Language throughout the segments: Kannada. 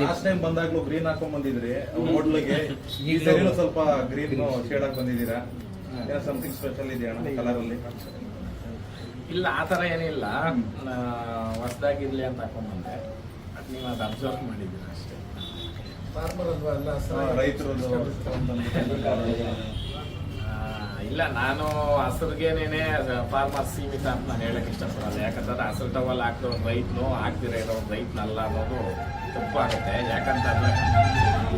ಲಾಸ್ಟ್ ಟೈಮ್ ಬಂದಾಗ್ಲೂ ಗ್ರೀನ್ ಹಾಕೊಂಡ್ ಬಂದಿದ್ರಿ. ಹೋಟ್ಲಿಗೆ. ಈ ಸರಿನೂ ಸ್ವಲ್ಪ ಗ್ರೀನ್ ಶೇಡ್ ಹಾಕಿ ಬಂದಿದ್ದೀರಾ? ಏನೋ ಸಮಥಿಂಗ್ ಸ್ಪೆಷಲ್ ಇದೆಯಾ ಕಲರ್ ಅಲ್ಲಿ? ಇಲ್ಲ ಆ ಥರ ಏನಿಲ್ಲ. ಹೊಸದಾಗಿರ್ಲಿ ಅಂತ ಹಾಕೊಂಡ್ಬಂದೆ ಬಟ್ ನೀವು ಅದು ಅಬ್ಸರ್ವ್ ಮಾಡಿದ್ದೀರಾ ಅಷ್ಟೇ. ರೈತರು ಆ, ಇಲ್ಲ ನಾನು ಹಸ್ರಿಗೇನೇ ಫಾರ್ಮರ್ ಸೀಮಿತ ಅಂತ ನಾನು ಹೇಳಕ್ ಇಷ್ಟಪಡಲ್ಲ. ಯಾಕಂತಂದ್ರೆ ಹಸಿರು ಟವಲ್ ಹಾಕಿರೋ ರೈತನು ಹಾಕ್ದಿರ ಇರೋ ರೈತನಲ್ಲ ಅನ್ನೋದು ತಪ್ಪಾಗುತ್ತೆ. ಯಾಕಂತಂದ್ರೆ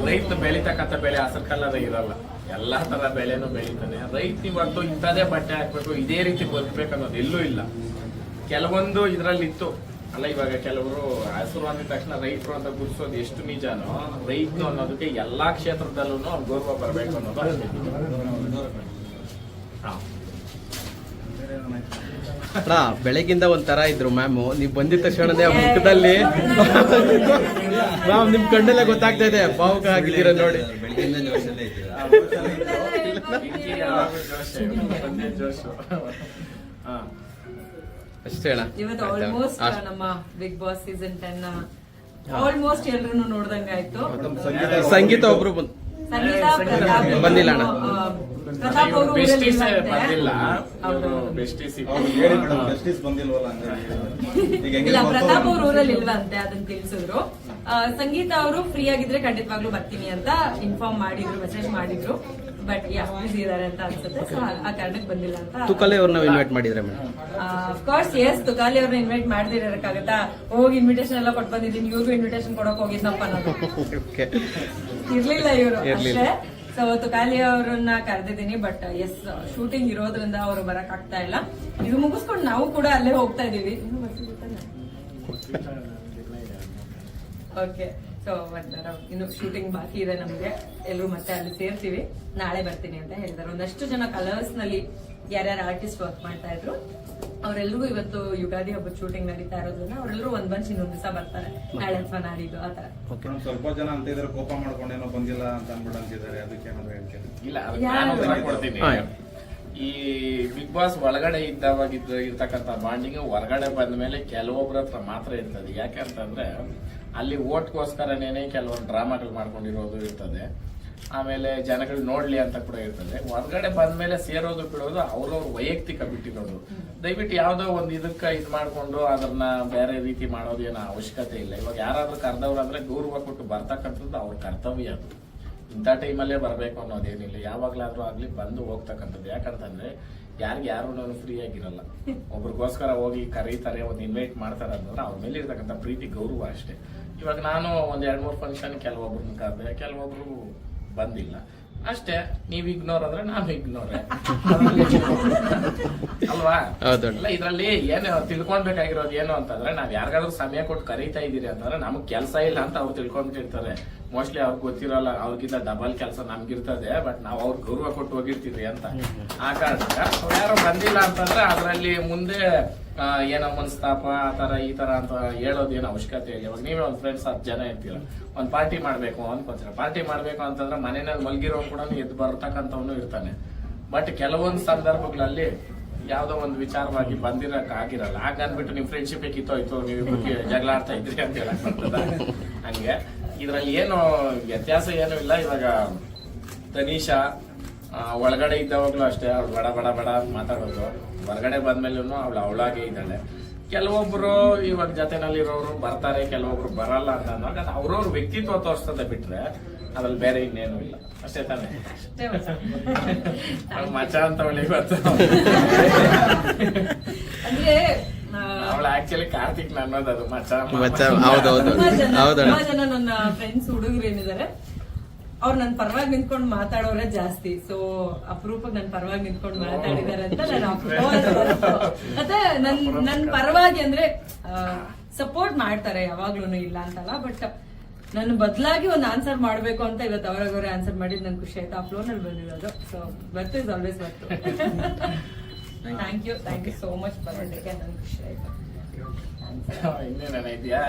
ರೈತ ಬೆಳಿತಕ್ಕಂಥ ಬೆಳೆ ಹಸಿರು ಕಲರ್ ಇರಲ್ಲ. ಎಲ್ಲಾ ತರ ಬೆಳೆನೂ ಬೆಳಿತಾನೆ. ರೈತ ಇವತ್ತು ಇಂಥದೇ ಬಟ್ಟೆ ಹಾಕ್ಬೇಕು ಇದೇ ರೀತಿ ಬದುಕಬೇಕು ಅನ್ನೋದು ಎಲ್ಲೂ ಇಲ್ಲ. ಕೆಲವೊಂದು ಇದ್ರಲ್ಲಿ ಇತ್ತು ಅಲ್ಲ ಇವಾಗ ಕೆಲವರು ಹಸಿರು ಅಂದ ತಕ್ಷಣ ರೈತರು ಅಂತ ಗುರುಸೋದು ಎಷ್ಟು ನಿಜಾನೋ ರೈತರು ಅನ್ನೋದಕ್ಕೆ ಎಲ್ಲಾ ಕ್ಷೇತ್ರದಲ್ಲೂ ಅವ್ರು ಗೌರವ ಬರಬೇಕು ಅನ್ನೋದು. ಅಣ್ಣ ಬೆಳಗಿಂದ ಒಂಥರ ಇದ್ರು ಮ್ಯಾಮ್. ನೀವು ಬಂದಿದ್ದ ತಕ್ಷಣನೇ ಮುಖದಲ್ಲಿ ಮ್ಯಾಮ್ ನಿಮ್ ಕಣ್ಣಲ್ಲೇ ಗೊತ್ತಾಗ್ತಾ ಇದೆ. ಭಾವುಕ ಆಗಿದ್ದೀರ ನೋಡಿ. ಬೆಳಗ್ಗೆಯಿಂದ ಅಷ್ಟೇ ಅಣ್ಣ ಇವತ್ತು ಆಲ್ಮೋಸ್ಟ್ ನಮ್ಮ big boss season ten almost ಎಲ್ರು ನೋಡ್ದಂಗಾಯ್ತು ಆಯ್ತು. ಸಂಗೀತ ಒಬ್ರು ಬಂದಿಲ್ಲ ಅಣ್ಣ. ಇಲ್ಲ ಪ್ರತಾಪ್ ಅವ್ರ ಊರಲ್ಲಿ ಇಲ್ವಂತೆ ಅದನ್ನ ತಿಳಿಸಿದ್ರು. ಆ, ಸಂಗೀತ ಅವರು ಫ್ರೀ ಆಗಿದ್ರೆ ಖಂಡಿತವಾಗ್ಲೂ ಬರ್ತೀನಿ ಅಂತ ಇನ್ಫಾರ್ಮ್ ಮಾಡಿದ್ರು ಮೆಸೇಜ್ ಮಾಡಿದ್ರು. ಬಟ್ ಯಾ ಬಿಸಿ ಇದಾರೆ ಅಂತ ಅನ್ಸುತ್ತೆ. ಸೊ ಆ ಕಾರಣಕ್ಕೆ ಬಂದಿಲ್ಲ ಅಂತ ತುಕಾಲಿ ಅವ್ರನ್ನ ಇನ್ವೈಟ್ ಮಾಡಿದ್ರೆ ಮೇಡಮ್? ಕೋರ್ಸ್ ಎಸ್ ತುಕಾಲಿ ಅವ್ರನ್ನ ಇನ್ವೈಟ್ ಮಾಡದಿರಕ್ಕಾಗತ್ತಾ ಹೋಗಿ ಇನ್ವಿಟೇಷನ್ ಎಲ್ಲ ಕೊಟ್ಟು ಬಂದಿದ್ದೀನಿ ಇವ್ರಿಗೂ ಇನ್ವಿಟೇಷನ್ ಕೊಡಕ್ ಹೋಗಿದ್ನಪ್ಪ ನಾನು. ಓಕೆ ಇರ್ಲಿಲ್ಲ ಇವರು. ಅಷ್ಟೇ. ಸೊ ತುಕಾಲಿ ಅವ್ರನ್ನ ಕರೆದಿದ್ದೀನಿ ಬಟ್ ಎಸ್ ಶೂಟಿಂಗ್ ಇರೋದ್ರಿಂದ ಅವರು ಬರಕ್ ಆಗ್ತಾ ಇಲ್ಲ. ಇದು ಮುಗಿಸ್ಕೊಂಡು ನಾವು ಕೂಡ ಅಲ್ಲೇ ಹೋಗ್ತಾ ಇದೀವಿ? ಓಕೆ ಸೊ ಇನ್ನು ಶೂಟಿಂಗ್ ಬಾಕಿ ಇದೆ ನಮಗೆ. ಎಲ್ಲರೂ ಮತ್ತೆ ಅಲ್ಲಿ ಸೇರ್ತೀವಿ. ನಾಳೆ ಬರ್ತೀನಿ ಅಂತ ಹೇಳಿದ್ದಾರೆ ಒಂದಷ್ಟು ಜನ ಕಲರ್ಸ್ನಲ್ಲಿ ಯಾರ್ಯಾರು ಆರ್ಟಿಸ್ಟ್ ವರ್ಕ್ ಮಾಡ್ತಾ ಇದ್ರು ಅವರೆಲ್ಲರೂ ಇವತ್ತು ಯುಗಾದಿ ಹಬ್ಬದ ಶೂಟಿಂಗ್ ನಡೀತಾ ಇರೋದ್ರಿಂದ ಅವರೆಲ್ಲರೂ ಒಂದ್ ಬಂಚ್ ಇನ್ನೊಂದ್ ದಿವಸ ಬರ್ತಾರೆ. ನಾಳೆ ಅಥವಾ ನಾಡಿದ್ದು ಆ ತರ ಸ್ವಲ್ಪ ಜನ ಅಂತ ಇದ್ರೆ ಕೋಪ ಮಾಡ್ಕೊಂಡೇನೋ ಬಂದಿಲ್ಲ ಅಂತ ಅನ್ಬಿಟ್ಟು ಅಂತಿದ್ದಾರೆ. ಅದಕ್ಕೆ ಏನಾದ್ರು ಹೇಳ್ತೀನಿ ಇಲ್ಲ ಈ ಬಿಗ್ ಬಾಸ್ ಒಳಗಡೆ ಇದ್ದವಾಗ ಇದ್ದ ಇರ್ತಕ್ಕಂಥ ಬಾಂಡಿಂಗ್ ಹೊರಗಡೆ ಬಂದ ಮೇಲೆ ಕೆಲವೊಬ್ಬರ ಹತ್ರ ಮಾತ್ರ ಇರ್ತದೆ. ಯಾಕಂತಂದ್ರೆ ಅಲ್ಲಿ ಓಟ್ಗೋಸ್ಕರನೇ ಕೆಲವೊಂದು ಡ್ರಾಮಾಗಳು ಮಾಡ್ಕೊಂಡಿರೋದು ಇರ್ತದೆ. ಆಮೇಲೆ ಜನಗಳು ನೋಡ್ಲಿ ಅಂತ ಕೂಡ ಇರ್ತದೆ. ಹೊರಗಡೆ ಬಂದ ಮೇಲೆ ಸೇರೋದು ಬಿಡೋದು ಅವ್ರವ್ರ ವೈಯಕ್ತಿಕ ಬಿಟ್ಟಿರೋದು. ದಯವಿಟ್ಟು ಯಾವ್ದೋ ಒಂದು ಇದಕ್ಕ ಇದ್ ಮಾಡ್ಕೊಂಡು ಅದನ್ನ ಬೇರೆ ರೀತಿ ಮಾಡೋದು ಏನೋ ಅವಶ್ಯಕತೆ ಇಲ್ಲ. ಇವಾಗ ಯಾರಾದ್ರೂ ಕರೆದವ್ರು ಅಂದ್ರೆ ಗೌರವ ಕೊಟ್ಟು ಬರ್ತಕ್ಕಂಥದ್ದು ಅವ್ರ ಕರ್ತವ್ಯ ಅದು. ಇಂಥ ಟೈಮಲ್ಲೇ ಬರಬೇಕು ಅನ್ನೋದೇನಿಲ್ಲ. ಯಾವಾಗ್ಲಾದ್ರೂ ಆಗ್ಲಿ ಬಂದು ಹೋಗ್ತಕ್ಕಂಥದ್ದು. ಯಾಕಂತಂದ್ರೆ ಯಾರಿಗೆ ಯಾರು ಫ್ರೀ ಆಗಿರಲ್ಲ. ಒಬ್ರಿಗೋಸ್ಕರ ಹೋಗಿ ಕರೀತಾರೆ ಒಂದು ಇನ್ವೈಟ್ ಮಾಡ್ತಾರೆ ಅಂತಂದ್ರೆ ಅವ್ರ ಮೇಲೆ ಇರ್ತಕ್ಕಂಥ ಪ್ರೀತಿ ಗೌರವ ಅಷ್ಟೇ. ಇವಾಗ ನಾನು ಒಂದು ಎರಡು ಮೂರು ಫಂಕ್ಷನ್ ಕೆಲವೊಬ್ರನ್ನ ಕರೆದೆ ಕೆಲವೊಬ್ರು ಬಂದಿಲ್ಲ. ಅಷ್ಟೇ ನೀವು ಇಗ್ನೋರ್ ಅಂದ್ರೆ ನಾನು ಇಗ್ನೋರ್ ಅಲ್ವಾ. ಇದರಲ್ಲಿ ಇದ್ರಲ್ಲಿ ಏನು ತಿಳ್ಕೊಳ್ಬೇಕಾಗಿರೋದು ಏನು ಅಂತಂದ್ರೆ ನಾವ್ ಯಾರಿಗಾದ್ರೂ ಸಮಯ ಕೊಟ್ಟು ಕರೀತಾ ಇದೀರಿ ಅಂತಂದ್ರೆ ನಮಗ್ ಕೆಲಸ ಇಲ್ಲ ಅಂತ ಅವ್ರು ತಿಳ್ಕೊಂಡ್ಬಿಟ್ಟಿರ್ತಾರೆ ಮೋಸ್ಟ್ಲಿ ಅವ್ರಿಗೆ ಗೊತ್ತಿರಲ್ಲ, ಅವ್ರಿಗಿಂತ ಡಬಲ್ ಕೆಲಸ ನಮ್ಗಿರ್ತದೆ ಬಟ್ ನಾವು ಅವ್ರ ಗೌರವ ಕೊಟ್ಟು ಹೋಗಿರ್ತೀವಿ ಅಂತ. ಆ ಕಾರಣಕ್ಕೆ ಯಾರು ಬಂದಿಲ್ಲ ಅಂತಂದ್ರೆ ಅದರಲ್ಲಿ ಮುಂದೆ ಏನೋ ಮನಸ್ತಾಪ, ಆ ತರ ಈ ತರ ಅಂತ ಹೇಳೋದೇನು ಅವಶ್ಯಕತೆ ಇಲ್ಲ. ಇವಾಗ ನೀವೇ ಒಂದು ಫ್ರೆಂಡ್ಸ್ ಹತ್ತು ಜನ ಇರ್ತೀರ. ಒಂದ್ ಪಾರ್ಟಿ ಮಾಡ್ಬೇಕು ಅನ್ಕೋತೀರ. ಪಾರ್ಟಿ ಮಾಡ್ಬೇಕು ಅಂತಂದ್ರೆ ಮನೆಯಲ್ಲಿ ಮಲ್ಗಿರೋ ಕೂಡ ಎದ್ದು ಬರ್ತಕ್ಕಂಥವನು ಇರ್ತಾನೆ. ಬಟ್ ಕೆಲವೊಂದು ಸಂದರ್ಭಗಳಲ್ಲಿ ಯಾವ್ದೋ ಒಂದು ವಿಚಾರವಾಗಿ ಬಂದಿರಕ್ ಆಗಿರಲ್ಲ ಹಾಗನ್ಬಿಟ್ಟು ನಿಮ್ ಫ್ರೆಂಡ್ಶಿಪ್ ಕಿತ್ತೋಯ್ತು ನೀವು ಜಗಳ ಆಡ್ತಾ ಇದ್ರಿ ಅಂತ ಹೇಳಕ್ ಬರ್ತದ? ಹಂಗೆ. ಇದ್ರಲ್ಲಿ ಏನು ವ್ಯತ್ಯಾಸ ಏನು ಇಲ್ಲ. ಇವಾಗ ತನೀಶಾ ಆ, ಒಳಗಡೆ ಇದ್ದವಾಗ್ಲೂ ಅಷ್ಟೇ ಅವ್ಳು ಬಡ ಬಡ ಬಡ ಮಾತಾಡೋದು. ಹೊರಗಡೆ ಬಂದ್ಮೇಲೂ ಅವಳು ಅವಳಾಗೆ ಇದ್ದಾಳೆ. ಕೆಲವೊಬ್ರು ಇವಾಗ ಜೊತೆನಲ್ಲಿರೋರು ಬರ್ತಾರೆ ಕೆಲವೊಬ್ರು ಬರಲ್ಲ ಅಂತ ಅದು ಅವ್ರವ್ರ ವ್ಯಕ್ತಿತ್ವ ತೋರಿಸ್ತದೆ ಬಿಟ್ರೆ ಅದ್ರಲ್ಲಿ ಬೇರೆ ಇನ್ನೇನು ಇಲ್ಲ. ಅಷ್ಟೇ ತಾನೆ. ಮಚ ಅಂತ ಇವತ್ತು ಅಂದ್ರೆ ಆ, ಅವಳು ಆಕ್ಚುಲಿ ಕಾರ್ತಿಕ್ ಅನ್ನೋದು ಅದು ಮಚ ಮಚ್ಚ. ಹೌದೌದು ತುಂಬಾ ಹೌದಣ್ಣ. ತುಂಬಾ ಜನ ನನ್ನ ಫ್ರೆಂಡ್ಸ್ ಹುಡುಗರು ಏನಿದ್ದಾರೆ ಅವ್ರು ನನ್ ಪರವಾಗಿ ನಿಂತ್ಕೊಂಡು ಮಾತಾಡೋರೇ ಜಾಸ್ತಿ. ಸೊ ಅಪರೂಪಕ್ಕೆ ನನ್ ಪರವಾಗಿ ನಿಂತ್ಕೊಂಡು ಮಾತಾಡಿದಾರೆ ಅಂತ ನಾನು ಮತ್ತೆ ನನ್ ನನ್ ಪರವಾಗಿ ಅಂದ್ರೆ ಸಪೋರ್ಟ್ ಮಾಡ್ತಾರೆ ಯಾವಾಗ್ಲೂ ಇಲ್ಲ ಅಂತಲ್ಲ ಬಟ್ ನನ್ನ ಬದಲಾಗಿ ಒಂದು ಆನ್ಸರ್ ಮಾಡ್ಬೇಕು ಅಂತ ಇವತ್ತು ಅವರಾಗವ್ರೆ ಆನ್ಸರ್ ಮಾಡಿದ್ ನನ್ ಖುಷಿ ಆಯ್ತು. ಆ ಫ್ಲೋನಲ್ಲಿ ಬಂದಿರೋದು. So birth is always birth thank you thank you so much ಬರೋದಕ್ಕೆ ನನ್ ಖುಷಿ ಆಯ್ತು ಇನ್ನೇನ ಇದೆಯಾ